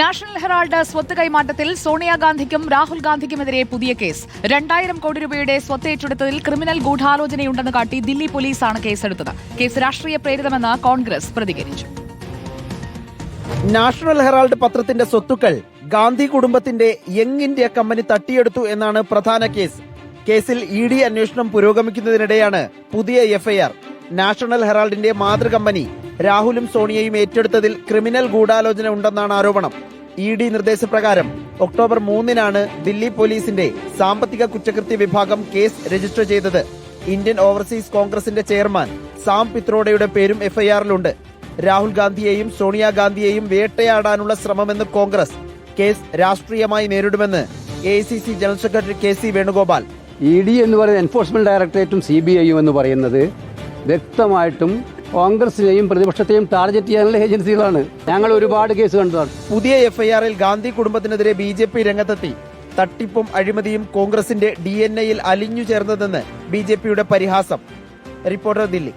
National Herald സ്വത്ത് കൈമാറ്റത്തിൽ സോണിയാഗാന്ധിക്കും രാഹുൽ ഗാന്ധിക്കുമെതിരെ പുതിയ case. രണ്ടായിരം കോടി രൂപയുടെ സ്വത്ത് ഏറ്റെടുത്തതിൽ ക്രിമിനൽ ഗൂഢാലോചനയുണ്ടെന്ന് കാട്ടി ദില്ലി പോലീസാണ് കേസെടുത്തത്. കേസ് രാഷ്ട്രീയ പ്രേരിതമെന്ന് കോൺഗ്രസ് പ്രതികരിച്ചു. നാഷണൽ ഹെറാൾഡ് പത്രത്തിന്റെ സ്വത്തുക്കൾ ഗാന്ധി കുടുംബത്തിന്റെ യങ് ഇന്ത്യ കമ്പനി തട്ടിയെടുത്തു എന്നാണ് പ്രധാന കേസ്. കേസിൽ ഇ ഡി അന്വേഷണം പുരോഗമിക്കുന്നതിനിടെയാണ് പുതിയ എഫ്ഐആർ. നാഷണൽ ഹെറാൾഡിന്റെ മാതൃകമ്പനി രാഹുലും സോണിയയും ഏറ്റെടുത്തതിൽ ക്രിമിനൽ ഗൂഢാലോചന ഉണ്ടെന്നാണ് ആരോപണം. ഇ ഡി നിർദ്ദേശപ്രകാരം ഒക്ടോബർ മൂന്നിനാണ് ദില്ലി പോലീസിന്റെ സാമ്പത്തിക കുറ്റകൃത്യ വിഭാഗം കേസ് രജിസ്റ്റർ ചെയ്തത്. ഇന്ത്യൻ ഓവർസീസ് കോൺഗ്രസിന്റെ ചെയർമാൻ സാം പിത്രോഡയുടെ പേരും എഫ്ഐആറിലുണ്ട്. രാഹുൽ ഗാന്ധിയെയും സോണിയാഗാന്ധിയെയും വേട്ടയാടാനുള്ള ശ്രമമെന്ന് കോൺഗ്രസ് കേസ് രാഷ്ട്രീയമായി നേരിടുമെന്ന് A general secretary K C Venugopal. E D എന്ന് പറയുന്ന എൻഫോഴ്സ്മെന്റ് ഡയറക്ടറേറ്റും സി ബി ഐയും എന്ന് പറയുന്നത് വ്യക്തമായിട്ടും കോൺഗ്രസിനെയും പ്രതിപക്ഷത്തെയും ടാർഗറ്റ് ചെയ്യാനുള്ള ഏജൻസികളാണ്. ഞങ്ങൾ ഒരുപാട് കേസ് കണ്ടതാണ്. പുതിയ എഫ്ഐആറിൽ ഗാന്ധി കുടുംബത്തിനെതിരെ ബി ജെ പി രംഗത്തെത്തി. തട്ടിപ്പും അഴിമതിയും കോൺഗ്രസിന്റെ ഡി എൻ എയിൽ അലിഞ്ഞു ചേർന്നതെന്ന് ബി ജെ പിയുടെ പരിഹാസം. റിപ്പോർട്ടർ ദില്ലി.